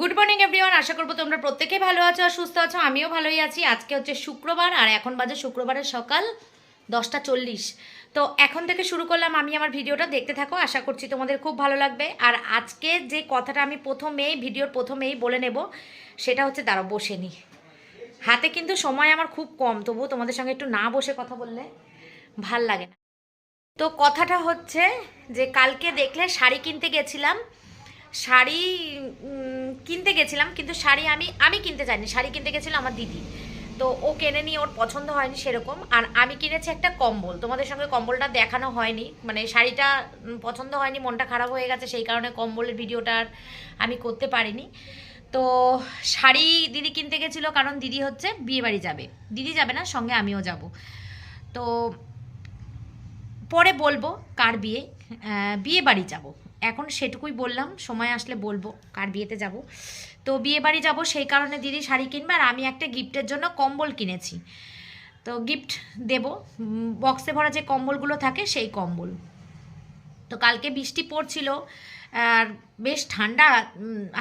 Good morning everyone আশা করব তোমরা প্রত্যেকেই ভালো আছো আর সুস্থ আছো। আমিও ভালোই আছি। আজকে হচ্ছে শুক্রবার আর এখন বাজে শুক্রবারের সকাল দশটা চল্লিশ। তো এখন থেকে শুরু করলাম আমি আমার ভিডিওটা। দেখতে থাকো, আশা করছি তোমাদের খুব ভালো লাগবে। আর আজকে যে কথাটা আমি প্রথমেই, ভিডিওর প্রথমেই বলে নেব, সেটা হচ্ছে দাঁড়াও, বসে নি। হাতে কিন্তু সময় আমার খুব কম, তবুও তোমাদের সঙ্গে একটু না বসে কথা বললে ভালো লাগে না। তো কথাটা হচ্ছে যে, কালকে দেখলে শাড়ি কিনতে গেছিলাম। শাড়ি কিনতে গেছিলাম, কিন্তু শাড়ি আমি আমি কিনতে চাইনি শাড়ি কিনতে গেছিল আমার দিদি। তো ও কেনে নি ওর পছন্দ হয়নি সেরকম, আর আমি কিনেছি একটা কম্বল। তোমাদের সঙ্গে কম্বলটা দেখানো হয়নি মানে শাড়িটা পছন্দ হয়নি, মনটা খারাপ হয়ে গেছে, সেই কারণে কম্বলের ভিডিওটা আর আমি করতে পারিনি। তো শাড়ি দিদি কিনতে গেছিল কারণ দিদি হচ্ছে বিয়ে বাড়ি যাবে। দিদি যাবে না, সঙ্গে আমিও যাব। তো পরে বলব কার বিয়ে বিয়ে বাড়ি যাব। এখন সেটুকুই বললাম, সময় আসলে বলব কার বিয়েতে যাব। তো বিয়ে বাড়ি যাব সেই কারণে দিদি শাড়ি কিনবে আর আমি একটা গিফটের জন্য কম্বল কিনেছি। তো গিফট দেব বক্সে ভরা যে কম্বলগুলো থাকে সেই কম্বল। তো কালকে বৃষ্টি পড়ছিল, আর বেশ ঠান্ডা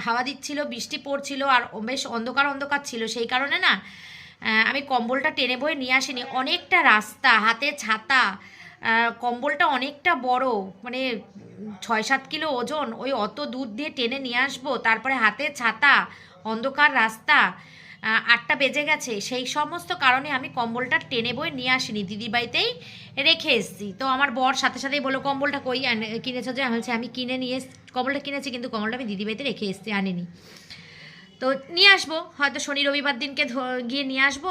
হাওয়া দিচ্ছিল, বৃষ্টি পড়ছিল আর বেশ অন্ধকার অন্ধকার ছিল সেই কারণে না আমি কম্বলটা টেনে বয়ে নিয়ে আসিনি। অনেকটা রাস্তা, হাতে ছাতা কম্বলটা অনেকটা বড় মানে ছয় সাত কিলো ওজন ওই অত দূর দিয়ে টেনে নিয়ে আসব তারপরে হাতে ছাতা অন্ধকার রাস্তা আটটা বেজে গেছে সেই সমস্ত কারণে আমি কম্বলটা টেনে বয়ে নিয়ে আসিনি দিদির বাড়িতেই রেখে এসেছি। তো আমার বর সাথে সাথেই বলো কম্বলটা কই কিনেছো যে? বলছি, আমি কিনে নিয়ে কম্বলটা কিনেছি কিন্তু কম্বলটা আমি দিদি বাড়িতে রেখে এসেছি আনিনি। তো নিয়ে আসব হয়তো শনি রবিবার দিনকে গিয়ে নিয়ে আসব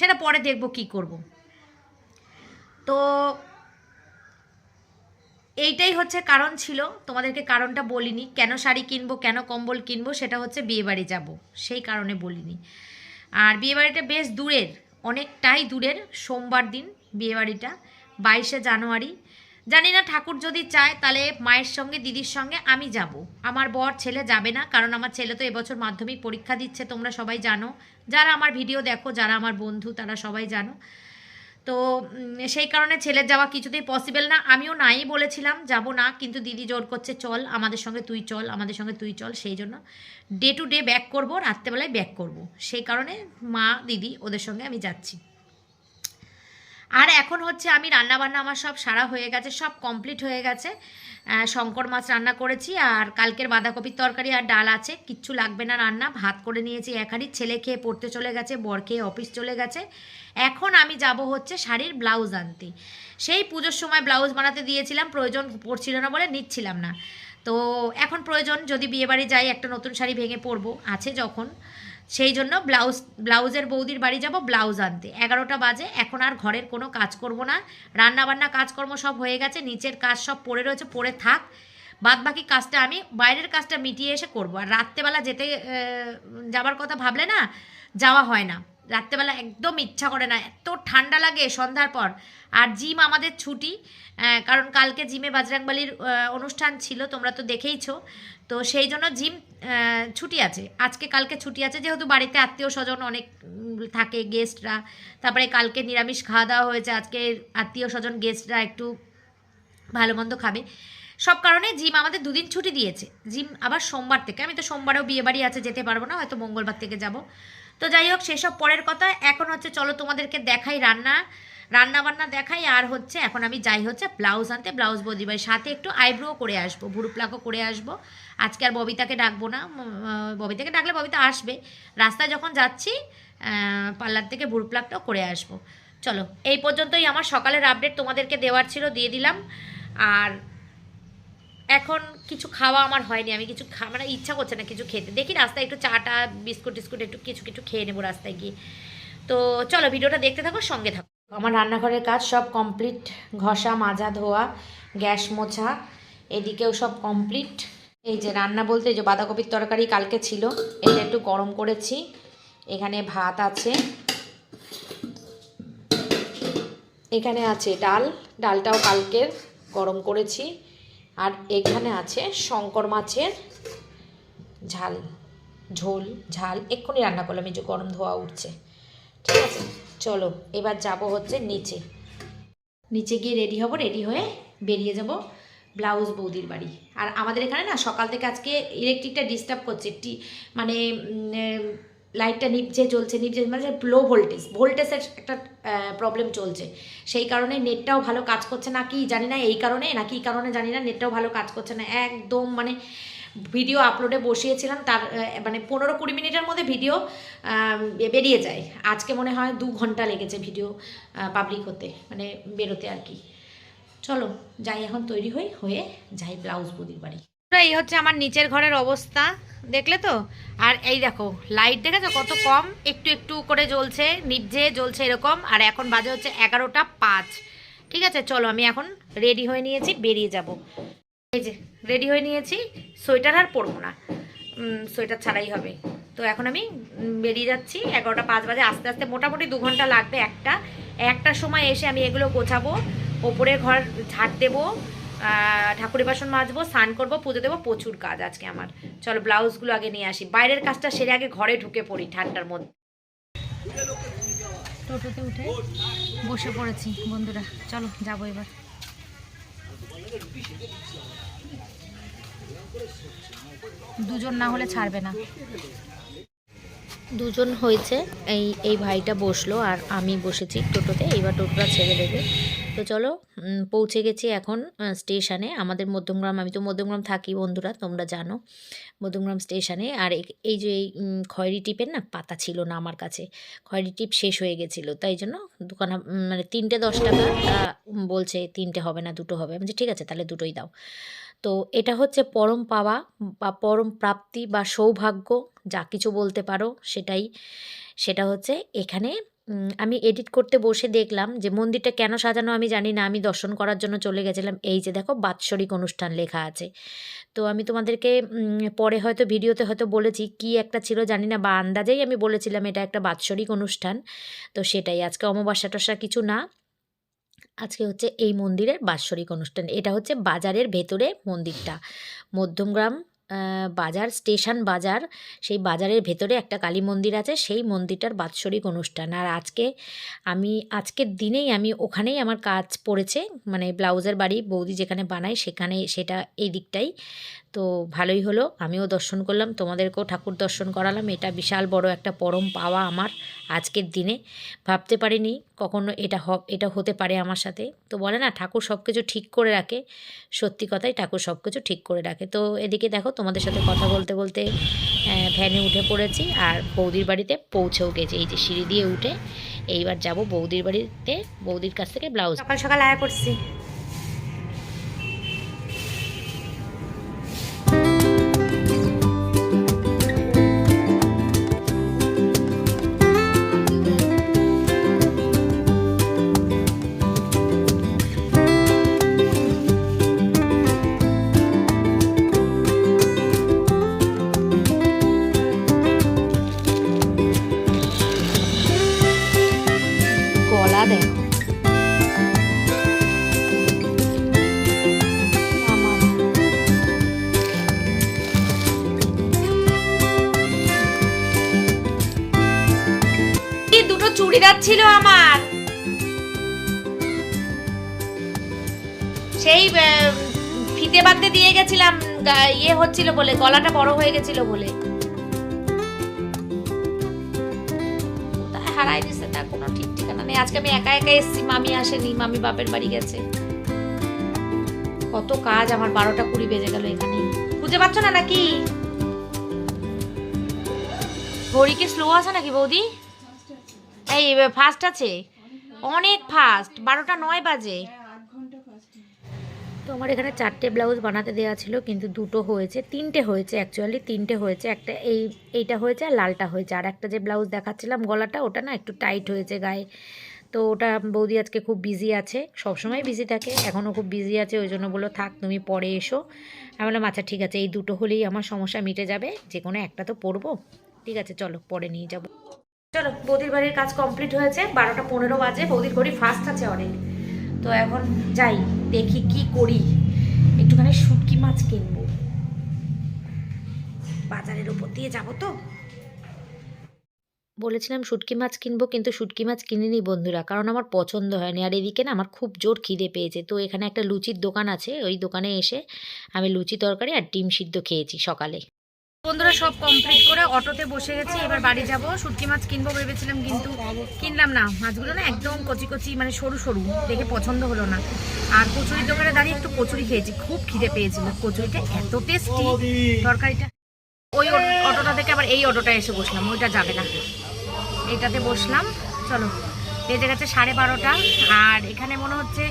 সেটা পরে দেখব কি করব। তো এইটাই হচ্ছে কারণ ছিল। তোমাদেরকে কারণটা বলিনি। কেন শাড়ি কিনবো, কেন কম্বল কিনবো, সেটা হচ্ছে বিয়েবাড়ি যাব। সেই কারণে বলিনি। আর বিয়েবাড়িটা বেশ দূরের, অনেকটাই দূরের সোমবার দিন বিয়েবাড়িটা, বাইশে জানুয়ারি। জানি না, ঠাকুর যদি চায় তাহলে মায়ের সঙ্গে, দিদির সঙ্গে আমি যাব। আমার বর ছেলে যাবে না, কারণ আমার ছেলে তো এবছর মাধ্যমিক পরীক্ষা দিচ্ছে, তোমরা সবাই জানো। যারা আমার ভিডিও দেখো, যারা আমার বন্ধু, তারা সবাই জানো। তো সেই কারণে ছেলের যাওয়া কিছুতেই পসিবল না। আমিও নাই বলেছিলাম, যাব না, কিন্তু দিদি জোর করছে, চল, আমাদের সঙ্গে তুই চল, আমাদের সঙ্গে তুই চল। সেই জন্য ডে টু ডে ব্যাক করব, রাত্রেবেলায় ব্যাক করব। সেই কারণে মা, দিদি, ওদের সঙ্গে আমি যাচ্ছি। আর এখন হচ্ছে আমি রান্না বান্না আমার সব সারা হয়ে গেছে, সব কমপ্লিট হয়ে গেছে। শঙ্কর মাছ রান্না করেছি আর কালকের বাঁধাকপির তরকারি আর ডাল আছে, কিচ্ছু লাগবে না রান্না। ভাত করে নিয়েছি একারই ছেলে খেয়ে পড়তে চলে গেছে, বর খেয়ে অফিস চলে গেছে। এখন আমি যাব হচ্ছে শাড়ির ব্লাউজ আনতে। সেই পুজোর সময় ব্লাউজ বানাতে দিয়েছিলাম, প্রয়োজন পড়ছিল না বলে নিচ্ছিলাম না। তো এখন প্রয়োজন, যদি বিয়েবাড়ি যাই একটা নতুন শাড়ি ভেঙে পরবো, আছে যখন। সেই জন্য ব্লাউজ, ব্লাউজের বৌদির বাড়ি যাব ব্লাউজ আনতে। এগারোটা বাজে, এখন আর ঘরের কোনো কাজ করব না। রান্নাবান্না, কাজকর্ম সব হয়ে গেছে, নিচের কাজ সব পড়ে রয়েছে, পড়ে থাক। বাদ বাকি কাজটা আমি, বাইরের কাজটা মিটিয়ে এসে করব। আর রাত্রেবেলা যেতে যাবার কথা ভাবলে না, যাওয়া হয় না। রাত্রেবেলা একদম ইচ্ছা করে না, এত ঠান্ডা লাগে সন্ধ্যার পর। আর জিম আমাদের ছুটি কারণ কালকে জিমে বাজরাংবালির অনুষ্ঠান ছিল, তোমরা তো দেখেইছো। তো সেই জন্য জিম ছুটি আছে। আজকে কালকে ছুটি আছে, যেহেতু বাড়িতে আত্মীয় স্বজন অনেক থাকে গেস্টরা তারপরে কালকে নিরামিষ খাওয়া দাওয়া হয়েছে, আজকে আত্মীয় স্বজন গেস্টরা একটু ভালো মন্দ খাবে। সব কারণে জিম আমাদের দুদিন ছুটি দিয়েছে। জিম আবার সোমবার থেকে, আমি তো সোমবারেও বিয়ে বাড়ি আছে, যেতে পারব না, হয়তো মঙ্গলবার থেকে যাব। তো যাই হোক, সেসব পরের কথা। এখন হচ্ছে চলো তোমাদেরকে দেখাই রান্না। রান্না বান্না দেখাই, আর হচ্ছে এখন আমি যাই হচ্ছে ব্লাউজ আনতে। ব্লাউজ বদি ভাই সাথে একটু আইব্রো করে আসব ভুরু প্লাকও করে আসব। আজকে আর ববিতাকে ডাকবো না। ববিতাকে ডাকলে ববিতা আসবে। রাস্তায় যখন যাচ্ছি পার্লার থেকে ভুরু প্লাকটাও করে আসব। চলো, এই পর্যন্তই আমার সকালের আপডেট তোমাদেরকে দেওয়ার ছিল, দিয়ে দিলাম। আর এখন কিছু খাওয়া আমার হয়নি, আমি কিছু খা মানে ইচ্ছা করছে না কিছু খেতে। দেখি রাস্তায় একটু চাটা, বিস্কুট টিস্কুট একটু কিছু কিছু খেয়ে নেব রাস্তায় গিয়ে। তো চলো ভিডিওটা দেখতে থাকো, সঙ্গে থাকো। আমার রান্নাঘরের কাজ সব কমপ্লিট, ঘষা, মাজা, ধোয়া, গ্যাস মোছা, এদিকেও সব কমপ্লিট। এই যে রান্না বলতে যে বাঁধাকপির তরকারি কালকে ছিল, এটা একটু গরম করেছি, এখানে ভাত আছে। এখানে আছে ডাল, ডালটাও কালকের গরম করেছি। আর এখানে আছে শঙ্কর মাছের ঝাল, ঝোল, ঝাল। এক্ষুনি রান্না করলাম, এই যে গরম ধোয়া উঠছে। ঠিক আছে? চলো, এবার যাব হচ্ছে নিচে। নিচে গিয়ে রেডি হব রেডি হয়ে বেরিয়ে যাব ব্লাউজ বৌদির বাড়ি। আর আমাদের এখানে না সকাল থেকে আজকে ইলেকট্রিকটা ডিস্টার্ব করছে। টি মানে লাইটটা নিপছে জ্বলছে নিপছে মানে লো ভোল্টেজ ভোল্টেজের একটা প্রবলেম চলছে। সেই কারণে নেটটাও ভালো কাজ করছে না, কি জানি না, এই কারণে, নাকি এই কারণে জানি না নেটটাও ভালো কাজ করছে না। একদম মানে ভিডিও আপলোডে বসিয়েছিলাম, তার মানে পনেরো কুড়ি মিনিটের মধ্যে ভিডিও বেরিয়ে যায়। আজকে মনে হয় দু ঘণ্টা লেগেছে ভিডিও পাবলিক হতে মানে বেরোতে আর কি। চলো, যাই, এখন তৈরি হই, হয়ে যাই ব্লাউজ বদির বাড়ি। এই হচ্ছে আমার নিচের ঘরের অবস্থা, দেখলে তো? আর এই দেখো লাইট দেখেছ? কত কম? একটু একটু করে জ্বলছে, নিভঝে জ্বলছে এরকম, আর এখন বাজে হচ্ছে এগারোটা পাঁচ। ঠিক আছে, চলো আমি এখন রেডি হয়ে নিয়েছি, বেরিয়ে যাব। এই যে রেডি হয়ে নিয়েছি, সোয়েটার আর পরবো না। সোয়েটার ছাড়াই হবে। তো এখন আমি বেরিয়ে যাচ্ছি, এগারোটা পাঁচ বাজে, আস্তে আস্তে মোটামুটি দু ঘণ্টা লাগবে একটা। একটার সময় এসে আমি এগুলো গোছাবো, ওপরে ঘর ঝাড় দেবো ঠাকুরের বাসন মাজবো স্নান করব পুজো দেবো প্রচুর কাজ আজকে আমার। চলো ব্লাউজগুলো আগে নিয়ে আসি। বাইরের কাজটা সেরে আগে ঘরে ঢুকে পড়ি ঠান্ডার মধ্যে। টোটোতে উঠে বসে পড়েছি বন্ধুরা। চলো যাব এবার। দুজন না হলে ছাড়বে না। দুজন হয়েছে। এই এই ভাইটা বসল আর আমি বসেছি টোটোতে। এইবার টোটোটা ছেড়ে দেবে। তো চলো পৌঁছে গেছি এখন স্টেশনে। আমাদের মধ্যমগ্রাম আমি তো মধ্যমগ্রাম থাকি বন্ধুরা তোমরা জানো। মধ্যমগ্রাম স্টেশনে। আর এই- যে এই খয়েরি টিপের না পাতা ছিল না আমার কাছে। খয়েরি টিপ শেষ হয়ে গেছিল তাই জন্য দোকান মানে তিনটে দশ টাকা বলছে তিনটে হবে না দুটো হবে। বলছি, ঠিক আছে তাহলে দুটোই দাও। তো এটা হচ্ছে পরম পাওয়া বা পরম প্রাপ্তি বা সৌভাগ্য যা কিছু বলতে পারো সেটাই। সেটা হচ্ছে এখানে আমি এডিট করতে বসে দেখলাম যে মন্দিরটা কেন সাজানো আমি জানি না। আমি দর্শন করার জন্য চলে গেছিলাম। এই যে দেখো বাৎসরিক অনুষ্ঠান লেখা আছে। তো আমি তোমাদেরকে পরে হয়তো ভিডিওতে হয়তো বলেছি কি একটা ছিল জানি না, বা আন্দাজেই আমি বলেছিলাম এটা একটা বাৎসরিক অনুষ্ঠান। তো সেটাই, আজকে অমাবস্যা টসা কিছু না। আজকে হচ্ছে এই মন্দিরের বাৎসরিক অনুষ্ঠান। এটা হচ্ছে বাজারের ভেতরে মন্দিরটা। মধ্যমগ্রাম বাজার, স্টেশন বাজার, সেই বাজারের ভেতরে একটা কালী মন্দির আছে, সেই মন্দিরটার বাৎসরিক অনুষ্ঠান। আর আজকে আমি, আজকের দিনেই আমি ওখানেই আমার কাজ পড়েছে মানে ব্লাউজের বাড়ি বৌদি যেখানে বানায় সেখানে সেটা এই দিকটাই। তো ভালোই হলো, আমিও দর্শন করলাম, তোমাদেরকেও ঠাকুর দর্শন করালাম, এটা বিশাল বড় একটা পরম পাওয়া আমার আজকের দিনে। ভাবতে পারিনি কখনো এটা এটা হতে পারে আমার সাথে। তো বলে না, ঠাকুর সব কিছু ঠিক করে রাখে। সত্যি কথাই ঠাকুর সব কিছু ঠিক করে রাখে। তো এদিকে দেখো, তোমাদের সাথে কথা বলতে বলতে ভ্যানে উঠে পড়েছি আর বৌদির বাড়িতে পৌঁছেও গেছি। এই যে সিঁড়ি দিয়ে উঠে এইবার যাব বৌদির বাড়িতে। বৌদির কাছ থেকে ব্লাউজ সকাল সকাল আয়া পড়ছি। ছিল আমার। সেই ফিতে বাঁধতে দিয়ে গেছিলাম ইয়ে হচ্ছিল বলে, গলাটা বড় হয়ে গেছিল বলে। হারাই দিছে তার কোনো ঠিক ঠিকানা নেই। আজকে আমি একা একা এসেছি, মামি আসেনি, মামি বাপের বাড়ি গেছে। কত কাজ, আমার বারোটা কুড়ি বেজে গেল এখানে। খুঁজে পাচ্ছ না নাকি? ঘড়ি কি স্লো আছে নাকি বৌদি? এই ফাস্ট আছে? অনেক ফাস্ট বারোটা নয় বাজে। তো আমার এখানে চারটে ব্লাউজ বানাতে দেওয়া ছিল, কিন্তু দুটো হয়েছে, তিনটে হয়েছে অ্যাকচুয়ালি তিনটে হয়েছে, একটা এই, এইটা হয়েছে আর লালটা হয়েছে। আর একটা যে ব্লাউজ দেখাচ্ছিলাম গলাটা, ওটা না একটু টাইট হয়েছে গায়ে। তো ওটা বৌদি আজকে খুব বিজি আছে, সবসময় বিজি থাকে, এখনও খুব বিজি আছে, ওই জন্য বলল, থাক, তুমি পরে এসো। আমি বললাম আচ্ছা ঠিক আছে, এই দুটো হলেই আমার সমস্যা মিটে যাবে যে কোনো একটা তো পরবো। ঠিক আছে, চলো, পরে নিয়ে যাব। চলো, বৌদির বাড়ির কাজ কমপ্লিট হয়েছে, বারোটা পনেরো বাজে, বৌদির ঘড়ি ফাস্ট আছে অনেক। তো এখন যাই, দেখি কি করি। একটুখানি শুটকি মাছ কিনবো। বাজারের উপর দিয়ে যাব তো? বলেছিলাম শুটকি মাছ কিনবো, কিন্তু শুটকি মাছ কিনিনি বন্ধুরা, কারণ আমার পছন্দ হয়নি। আর এদিকে না, আমার খুব জোর খিদে পেয়েছে। তো এখানে একটা লুচির দোকান আছে, ওই দোকানে এসে আমি লুচি তরকারি আর ডিম সিদ্ধ খেয়েছি সকালে। বন্ধুরা সব কমপ্লিট করে অটোতে বসে গেছি, এবার বাড়ি যাব। শুটকি মাছ কিনবো ভেবেছিলাম, কিন্তু কিনলাম না। মাছগুলো না একদম কচি কচি মানে সরু সরু, দেখে পছন্দ হলো না। আর কচুরির দোকানে দাঁড়িয়ে একটু কচুরি খেয়েছি, খুব খিদে পেয়েছিল। কচুরিটা এত টেস্টি তরকারিটা। ওই অটোটা থেকে আবার এই অটোটা এসে বসলাম, ওইটা যাবে না। এটাতে বসলাম, চলো। বেজে গেছে সাড়ে বারোটা, আর এখানে মনে হচ্ছে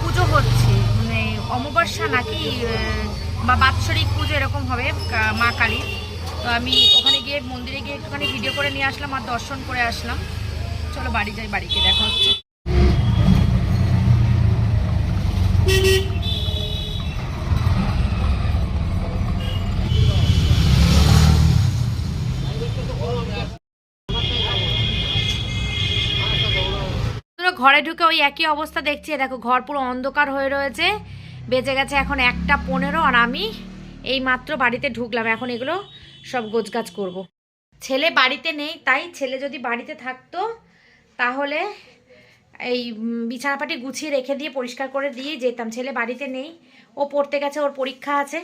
পুজো হচ্ছে মানে অমাবস্যা নাকি বা বাৎসরিক পুজো এরকম হবে মা কালীর তো আমি ওখানে গিয়ে মন্দিরে গিয়ে একটুখানি ভিডিও করে নিয়ে আসলাম আর দর্শন করে আসলাম। চলো বাড়ি যাই বাড়িতে দেখা হচ্ছে। ঘরে ঢুকে ওই একই অবস্থা দেখছি। দেখো, ঘর পুরো অন্ধকার হয়ে রয়েছে। বেজে গেছে এখন একটা পনেরো আর আমি এই মাত্র বাড়িতে ঢুকলাম। এখন এগুলো সব গোছগাছ করব। ছেলে বাড়িতে নেই, তাই ছেলে যদি বাড়িতে থাকতো, তাহলে এই বিছানাপাটি গুছিয়ে রেখে দিয়ে, পরিষ্কার করে দিয়ে যেতাম। ছেলে বাড়িতে নেই, ও পড়তে গেছে, ওর পরীক্ষা আছে।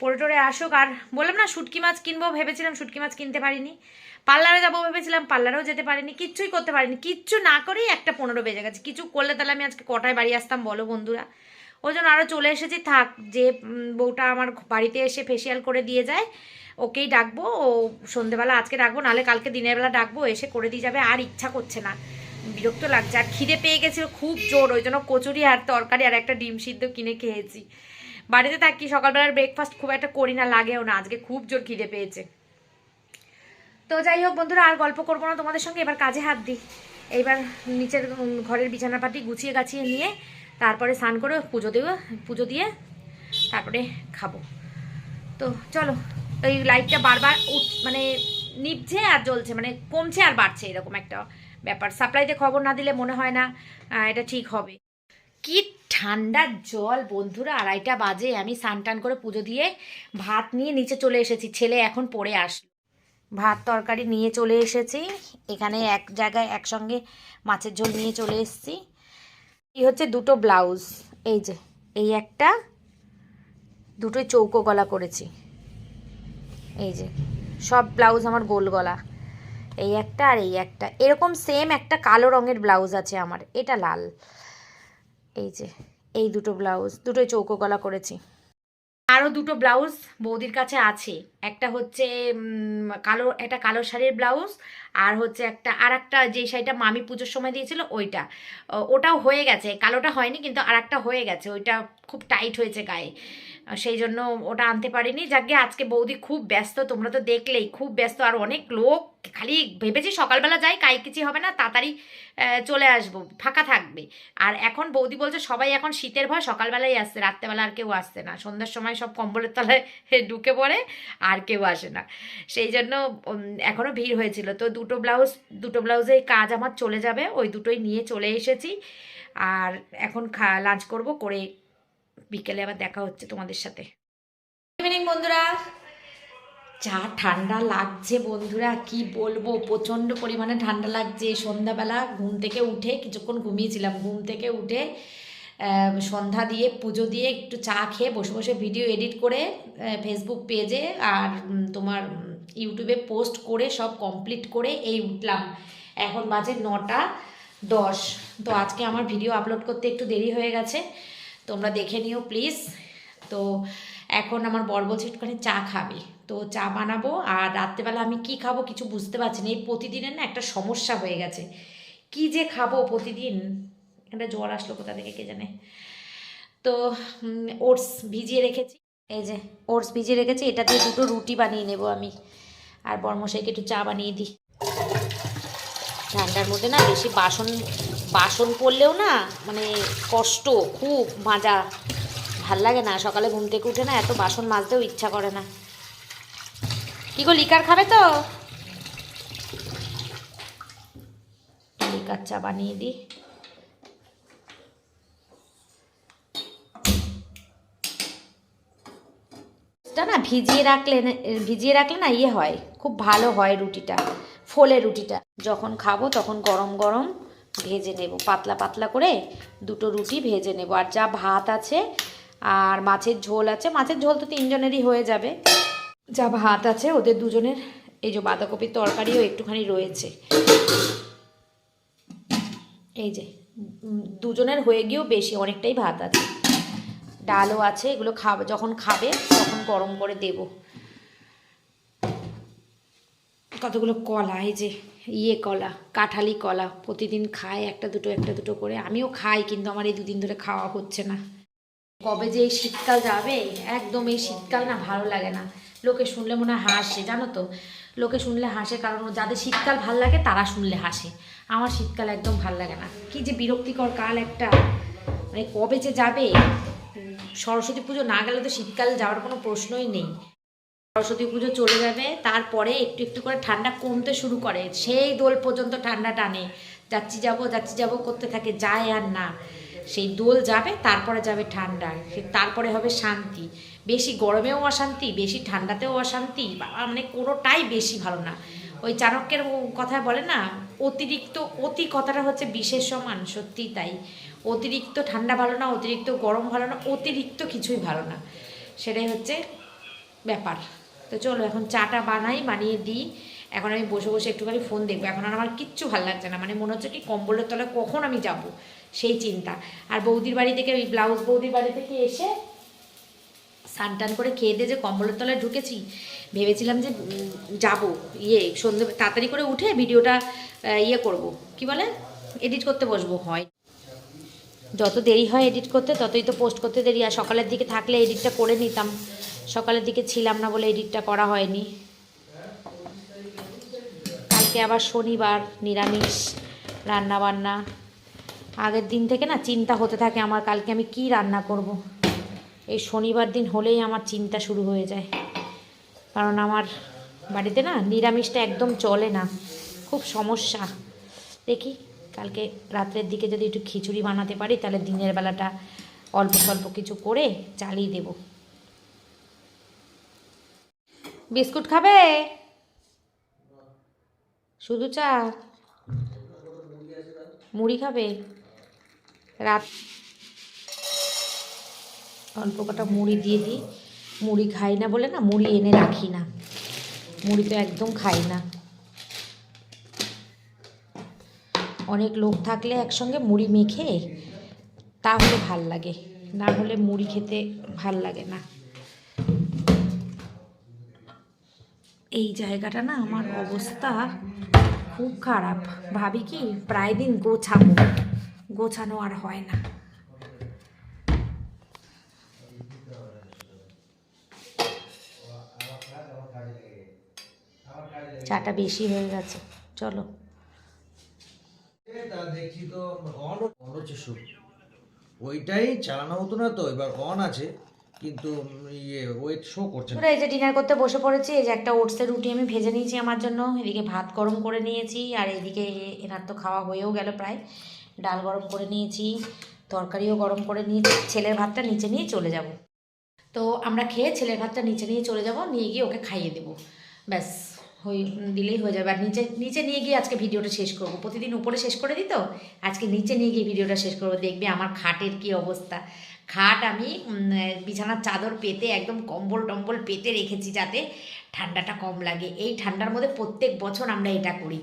পড়ে টরে আসুক, আর বললাম না, শুটকি মাছ কিনবো ভেবেছিলাম, শুটকি মাছ কিনতে পারিনি। পার্লারে যাব ভেবেছিলাম, পার্লারেও যেতে পারিনি, কিচ্ছুই করতে পারিনি। কিচ্ছু না করেই একটা পনেরো বেজে গেছে। কিছু করলে তাহলে আমি আজকে কটায় বাড়ি আসতাম বলো বন্ধুরা? ওই জন্য আরও চলে এসেছি। থাক, যে বউটা আমার বাড়িতে এসে ফেসিয়াল করে দিয়ে যায়, ওকেই ডাকবো। ও সন্ধেবেলা আজকে ডাকবো, নাহলে কালকে দিনের বেলা ডাকবো, এসে করে দিয়ে যাবে, আর ইচ্ছা করছে না। বিরক্ত লাগছে, আর খিদে পেয়ে গেছিল খুব জোর, ওই জন্য কচুরি আর তরকারি আর একটা ডিম সিদ্ধ কিনে খেয়েছি। বাড়িতে থাকি, সকালবেলার ব্রেকফাস্ট খুব একটা করি না, লাগেও না, আজকে খুব জোর খিদে পেয়েছে। তো যাই হোক বন্ধুরা, আর গল্প করব না তোমাদের সঙ্গে, এবার কাজে হাত দিই। এইবার নিচের ঘরের বিছানাপাটি গুছিয়ে গাছিয়ে নিয়ে তারপরে স্নান করে পুজো দেবো, পুজো দিয়ে তারপরে খাব। তো চলো, এই লাইটটা বারবার মানে নিভছে আর জ্বলছে মানে কমছে আর বাড়ছে এরকম একটা ব্যাপার। সাপ্লাইতে খবর না দিলে মনে হয় না এটা ঠিক হবে। কি ঠান্ডা জল বন্ধুরা, আড়াইটা বাজে, আমি স্নান টান করে পুজো দিয়ে ভাত নিয়ে নিচে চলে এসেছি, ছেলে এখন পড়ে আসলো। ভাত তরকারি নিয়ে চলে এসেছি, এখানে এক জায়গায় একসঙ্গে মাছের ঝোল নিয়ে চলে এসেছি। এই হচ্ছে দুটো ব্লাউজ। এই যে, এই একটা, দুটোই চৌকো গলা করেছি। এই যে, সব ব্লাউজ আমার গোল গলা। এই একটা আর এই একটা। এরকম সেম একটা কালো রঙের ব্লাউজ আছে আমার। এটা লাল। এই যে, এই দুটো ব্লাউজ, দুটোই চৌকো গলা করেছি। আরও দুটো ব্লাউজ বৌদির কাছে আছে। একটা হচ্ছে কালো, একটা কালো শাড়ির ব্লাউজ, আর হচ্ছে একটা আর একটা যে শাড়িটা মামি পুজোর সময় দিয়েছিল ওইটা। ওটাও হয়ে গেছে। কালোটা হয়নি, কিন্তু আর একটা হয়ে গেছে। ওইটা খুব টাইট হয়েছে গায়ে। সেই জন্য ওটা আনতে পারিনি। যাকে আজকে বৌদি খুব ব্যস্ত, তোমরা তো দেখলেই খুব ব্যস্ত। আর অনেক লোক, খালি ভেবেছি সকালবেলা যাই, কাই কিছু হবে না, তাড়াতাড়ি চলে আসব, ফাঁকা থাকবে। আর এখন বৌদি বলছে, সবাই এখন শীতের ভয়, সকালবেলাই আসছে, রাত্রেবেলা আর কেউ আসছে না। সন্ধ্যার সময় সব কম্বলের তলায় ঢুকে পড়ে, আর কেউ আসে না। সেই জন্য এখনও ভিড় হয়েছিল। তো দুটো ব্লাউজ, দুটো ব্লাউজেই কাজ আমার চলে যাবে। ওই দুটোই নিয়ে চলে এসেছি। আর এখন খা, লাঞ্চ করব, করে বিকেলে আবার দেখা হচ্ছে তোমাদের সাথে। ইভিনিং বন্ধুরা। যা ঠান্ডা লাগছে বন্ধুরা কি বলব? প্রচণ্ড পরিমাণে ঠান্ডা লাগছে। সন্ধ্যাবেলা ঘুম থেকে উঠে কিছুক্ষণ ঘুমিয়েছিলাম। ঘুম থেকে উঠে সন্ধ্যা দিয়ে পুজো দিয়ে একটু চা খেয়ে বসে বসে ভিডিও এডিট করে ফেসবুক পেজে আর তোমার ইউটিউবে পোস্ট করে সব কমপ্লিট করে এই উঠলাম। এখন বাজে নটা দশ। তো আজকে আমার ভিডিও আপলোড করতে একটু দেরি হয়ে গেছে। তোমরা দেখে নিও প্লিজ তো এখন আমার বর বলছে, একটুখানি চা খাবে। তো চা বানাবো, আর রাত্রেবেলা আমি কি খাব কিছু বুঝতে পারছি না। এই প্রতিদিনের না একটা সমস্যা হয়ে গেছে। কি যে খাব প্রতিদিন? একটা জ্বর আসলো কোথা থেকে কে জানে। তো ওটস ভিজিয়ে রেখেছি। এই যে, ওটস ভিজিয়ে রেখেছি। এটা দিয়ে দুটো রুটি বানিয়ে নেব আমি। আর বর্মশাইকে একটু চা বানিয়ে দিই। ঠান্ডার মধ্যে না বেশি বাসন বাসন করলেও না মানে কষ্ট, খুব মাজা। ভালো লাগে না, সকালে ঘুম থেকে উঠে না এত বাসন মাজতেও ইচ্ছা করে না। কি গো, লিকার খাবে তো? লিকার চা বানিয়ে দিই। না ভিজিয়ে রাখলে ভিজিয়ে রাখলে না ইয়ে হয়, খুব ভালো হয় রুটিটা ফোলে রুটিটা। যখন খাব তখন গরম গরম ভেজে নেব। পাতলা পাতলা করে দুটো রুটি ভেজে নেব। আর যা ভাত আছে আর মাছের ঝোল আছে, মাছের ঝোল তো তিনজনেরই হয়ে যাবে। যা ভাত আছে, ওদের দুজনের এই যে বাঁধাকপির তরকারিও একটুখানি রয়েছে। এই যে দুজনের হয়ে গিয়েও বেশি, অনেকটাই ভাত আছে। ডালও আছে, এগুলো খাবে, যখন খাবে তখন গরম করে দেব। কতগুলো কলা, এই যে ইয়ে কলা, কাঁঠালি কলা, প্রতিদিন খায় একটা দুটো একটা দুটো করে। আমিও খাই, কিন্তু আমার এই দুদিন ধরে খাওয়া হচ্ছে না। কবে যে এই শীতকাল যাবে, একদম এই শীতকাল না ভালো লাগে না। লোকে শুনলে মনে হয় হাসে, জানো তো? লোকে শুনলে হাসে, কারণ যাদের শীতকাল ভালো লাগে, তারা শুনলে হাসে। আমার শীতকাল একদম ভালো লাগে না। কি যে বিরক্তিকর কাল একটা। মানে কবে যে যাবে সরস্বতী পুজো না গেলে তো শীতকাল যাওয়ার কোনো প্রশ্নই নেই। সরস্বতী পুজো চলে যাবে, তারপরে একটু একটু করে ঠান্ডা কমতে শুরু করে। সেই দোল পর্যন্ত ঠান্ডা টানে। যাচ্ছি যাব, যাচ্ছি যাব করতে থাকে, যায় আর না। সেই দোল যাবে, তারপরে যাবে ঠান্ডা। তারপরে হবে শান্তি। বেশি গরমেও অশান্তি, বেশি ঠান্ডাতেও অশান্তি। বাবা মানে কোনোটাই বেশি ভালো না। ওই চাণক্যের কথা বলে না, অতিরিক্ত, অতি কথাটা হচ্ছে বিশেষ সমান সত্যিই তাই। অতিরিক্ত ঠান্ডা ভালো না, অতিরিক্ত গরম ভালো না, অতিরিক্ত কিছুই ভালো না। সেটাই হচ্ছে ব্যাপার। তো চলো এখন চাটা বানাই, বানিয়ে দিই। এখন আমি বসে বসে একটুখানি ফোন দেখব। এখন আর আমার কিচ্ছু ভালো লাগছে না। মানে মনে হচ্ছে কি কম্বলের তলায় কখন আমি যাব? সেই চিন্তা। আর বৌদির বাড়ি থেকে, ওই ব্লাউজ বৌদির বাড়ি থেকে এসে স্নান টান করে খেয়ে দিয়ে যে কম্বলের তলায় ঢুকেছি, ভেবেছিলাম যে যাব। ইয়ে সন্ধে, তাড়াতাড়ি করে উঠে ভিডিওটা ইয়ে করব। কি বলে? এডিট করতে বসবো, হয়। যত দেরি হয় এডিট করতে, ততই তো পোস্ট করতে দেরি। আর সকালের দিকে থাকলে এডিটটা করে নিতাম। সকালের দিকে ছিলাম না বলে এডিটটা করা হয়নি। কালকে আবার শনিবার নিরামিষ রান্না বান্না আগের দিন থেকে না চিন্তা হতে থাকে আমার, কালকে আমি কি রান্না করব। এই শনিবার দিন হলেই আমার চিন্তা শুরু হয়ে যায়। কারণ আমার বাড়িতে না নিরামিষটা একদম চলে না। খুব সমস্যা। দেখি, কালকে রাত্রের দিকে যদি একটু খিচুড়ি বানাতে পারি, তাহলে দিনের বেলাটা অল্প স্বল্প কিছু করে চালিয়ে দেব। বিস্কুট খাবে? শুধু চা? মুড়ি খাবে? রাত অল্প কটা মুড়ি দিয়ে দিই। মুড়ি খাই না বলে না, মুড়ি এনে রাখি না। মুড়ি তো একদম খাই না। অনেক লোক থাকলে একসঙ্গে মুড়ি মেখে তাহলে ভালো লাগে। না হলে মুড়ি খেতে ভালো লাগে না। এই জায়গাটা না আমার অবস্থা খুব খারাপ। ভাবি কি প্রায় দিন গোছাবো। গোছানো আর হয় না। চাটা বেশি হয়ে গেছে। চলো। তা দেখছি তো অন অন হচ্ছে সুপ ওইটাই চালানো হতো না তো এবার অন আছে। কিন্তু ইয়ে ওয়েট শো করছে না। এই যে ডিনার করতে বসে পড়েছি, এই যে একটা ওটসের রুটি আমি ভেজে নিয়েছি আমার জন্য। এদিকে ভাত গরম করে নিয়েছি, আর এদিকে এনার তো খাওয়া হয়েও গেল প্রায়। ডাল গরম করে নিয়েছি, তরকারিও গরম করে নিয়েছি, ছেলের ভাতটা নিচে নিয়ে চলে যাব। তো আমরা খেয়ে ছেলের ভাতটা নিচে নিয়ে চলে যাব, নিয়ে গিয়ে ওকে খাইয়ে দেবো। ব্যাস, হই, দিলেই হয়ে যাবে। আর নিচে নিচে নিয়ে গিয়ে আজকে ভিডিওটা শেষ করব। প্রতিদিন উপরে শেষ করে দিত? আজকে নিচে নিয়ে গিয়ে ভিডিওটা শেষ করব। দেখবে আমার খাটের কি অবস্থা। খাট আমি বিছানার চাদর পেতে একদম কম্বল টম্বল পেতে রেখেছি যাতে ঠান্ডাটা কম লাগে। এই ঠান্ডার মধ্যে প্রত্যেক বছর আমরা এটা করি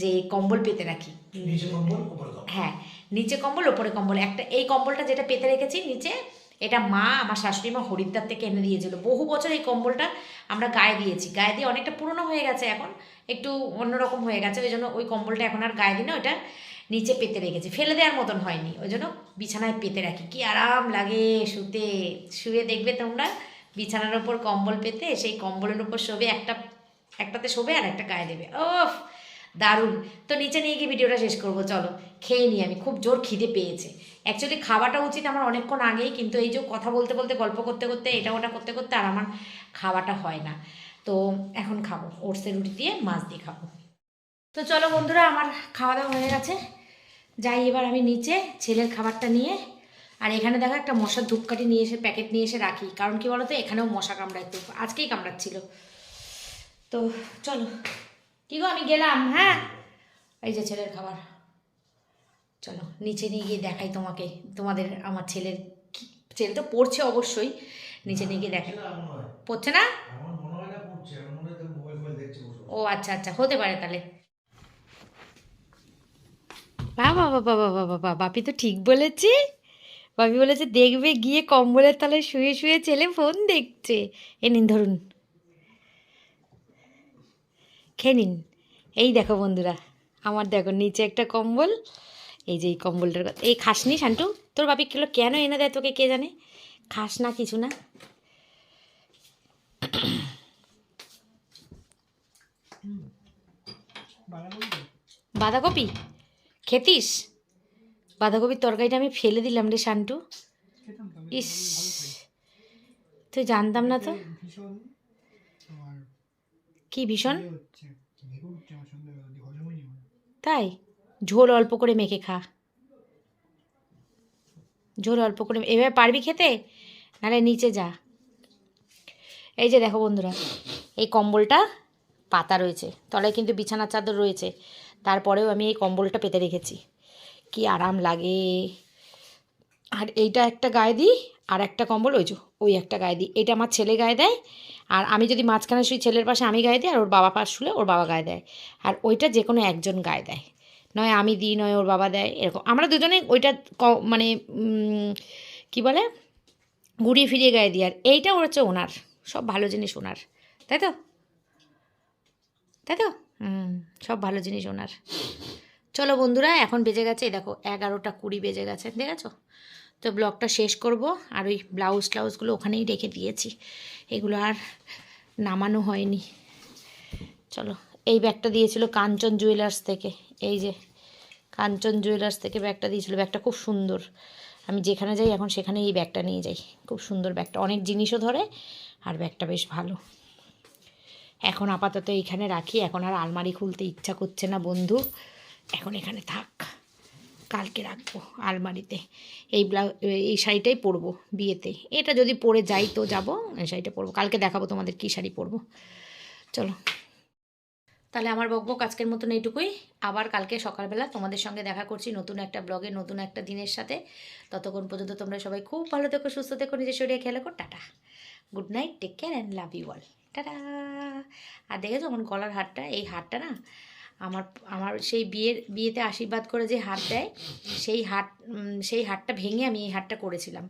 যে কম্বল পেতে রাখি। হ্যাঁ নিচে কম্বল ওপরে কম্বল। একটা এই কম্বলটা যেটা পেতে রেখেছি নিচে এটা মা আমার শাশুড়ি মা হরিদ্বার থেকে এনে দিয়েছিল। বহু বছর এই কম্বলটা আমরা গায়ে দিয়েছি। গায়ে দিয়ে অনেকটা পুরনো হয়ে গেছে এখন একটু অন্যরকম হয়ে গেছে। ওই জন্য ওই কম্বলটা এখন আর গায়ে দিই না ওটা নিচে পেতে রেখেছি। ফেলে দেওয়ার মতন হয়নি। ওই জন্য বিছানায় পেতে রাখি। কি আরাম লাগে শুতে। শুয়ে দেখবে তোমরা বিছানার ওপর কম্বল পেতে, সেই কম্বলের ওপর শোবে, একটা, একটাতে শোবে আর একটা গায়ে দেবে। ওফ, দারুণ। তো নিচে নিয়ে গিয়ে ভিডিওটা শেষ করব, চলো। খেয়ে নিই আমি। খুব জোর খিদে পেয়েছে। অ্যাকচুয়ালি খাওয়াটা উচিত আমার অনেকক্ষণ আগেই, কিন্তু এই যে কথা বলতে বলতে, গল্প করতে করতে, এটা ওটা করতে করতে আর আমার খাওয়াটা হয় না। তো এখন খাব। ওটসের রুটি দিয়ে মাছ দিয়ে খাব। তো চলো বন্ধুরা, আমার খাওয়া দাওয়া হয়ে গেছে। যাই এবার আমি নিচে ছেলের খাবারটা নিয়ে আর এখানে দেখো একটা মশার ধূপকাঠি নিয়ে এসে প্যাকেট নিয়ে এসে রাখি। কারণ কি বলতো এখানেও মশা কামড়ায় তো আজকেই কামড়াচ্ছিল। তো চলো। কি গো আমি গেলাম হ্যাঁ? এই যে ছেলের খাবার। চলো নিচে নিয়ে গিয়ে দেখাই তোমাকে তোমাদের আমার ছেলের কি ছেলে তো পড়ছে অবশ্যই। নিচে নিয়ে গিয়ে দেখাই। পড়ছে না? ও আচ্ছা আচ্ছা হতে পারে তাহলে। বাবা বাবা বাবা বাবা বাপি তো ঠিক বলেছে। বাপি বলেছে দেখবে গিয়ে কম্বলের তলায় শুয়ে শুয়ে ছেলে ফোন দেখছে। এ নিন ধরুন। খেয়ে নিন। এই দেখো বন্ধুরা আমার দেখো নিচে একটা কম্বল। এই যে এই কম্বলটার কথা। এই খাসনি শান্টু তোর বাপি কিলো কেন এনে দেয় তোকে কে জানে? খাস না কিছু না। বাঁধাকপি? খেতিস? বাঁধাকপির তরকারিটা আমি ফেলে দিলাম রে শান্টু। ইস। তুই জানতাম না তো। কি ভীষণ? ইয়ে। তাই? ঝোল অল্প করে মেখে খা। ঝোল অল্প করে এভাবে পারবি খেতে? নাহলে নিচে যা। এই যে দেখো বন্ধুরা এই কম্বলটা পাতা রয়েছে তলায় কিন্তু বিছানার চাদর রয়েছে। তারপরেও আমি এই কম্বলটা পেতে রেখেছি কি আরাম লাগে। আর এইটা একটা গায়ে দিই, আর একটা কম্বল ওই ওই একটা গায়ে দিই। এটা আমার ছেলে গায়ে দেয়, আর আমি যদি মাঝখানে শুই ছেলের পাশে আমি গায়ে দিই, আর ওর বাবা পাশ শুলে ওর বাবা গায়ে দেয়। আর ওইটা যে কোনো একজন গায়ে দেয়। নয় আমি দিই, নয় ওর বাবা দেয়, এরকম। আমরা দুজনে ওইটা মানে কি বলে? ঘুরিয়ে ফিরিয়ে গায়ে দিই। আর এইটা ওর হচ্ছে ওনার, সব ভালো জিনিস ওনার। তাই তো? তাই তো? হুম, সব ভালো জিনিস ওনার। চলো বন্ধুরা, এখন বেজে গেছে দেখো, এগারোটা কুড়ি বেজে গেছে, দেখেছ? তো ব্লগটা শেষ করব, আর ওই ব্লাউজ ট্লাউজগুলো ওখানেই রেখে দিয়েছি। এগুলো আর নামানো হয়নি। চলো, এই ব্যাগটা দিয়েছিল কাঞ্চন জুয়েলার্স থেকে। এই যে, কাঞ্চন জুয়েলার্স থেকে ব্যাগটা দিয়েছিল। ব্যাগটা খুব সুন্দর। আমি যেখানে যাই, এখন সেখানে এই ব্যাগটা নিয়ে যাই। খুব সুন্দর ব্যাগটা। অনেক জিনিসও ধরে, আর ব্যাগটা বেশ ভালো। এখন আপাতত এইখানে রাখি। এখন আর আলমারি খুলতে ইচ্ছা করছে না বন্ধু। এখন এখানে থাক। কালকে রাখব আলমারিতে। এই ব্লাউ এই শাড়িটাই পরবো বিয়েতে। এটা যদি পরে যাই তো যাব, এই শাড়িটা পরবো। কালকে দেখাবো তোমাদের কী শাড়ি পরবো। চলো। তাহলে আমার বকবক আজকের মতন এইটুকুই। আবার কালকে সকালবেলা তোমাদের সঙ্গে দেখা করছি নতুন একটা ব্লগে, নতুন একটা দিনের সাথে। ততক্ষণ পর্যন্ত তোমরা সবাই খুব ভালো থেকো, সুস্থ থেকো, নিজের শরীরে খেয়াল রাখো। Tata. Good night, take care and love you all. Tata. আর দেখেছ আমার গলার হারটা? এই হারটা না আমার আমার সেই বিয়ের, বিয়েতে আশীর্বাদ করে যে হার দেয়, সেই হাট সেই হারটা ভেঙে আমি এই হারটা করেছিলাম।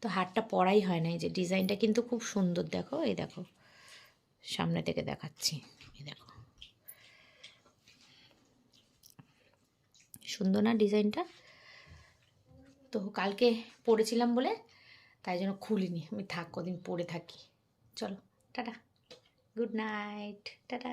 তো হারটা পরাই হয় না এই যে ডিজাইনটা কিন্তু খুব সুন্দর, দেখো, এই দেখো। সামনে থেকে দেখাচ্ছি, এই দেখো। সুন্দর না ডিজাইনটা? তো কালকে পরেছিলাম বলে, তাই জন্য খুলিনি। আমি থাক, কদিন পরে থাকি। চলো, টাটা। Good night tata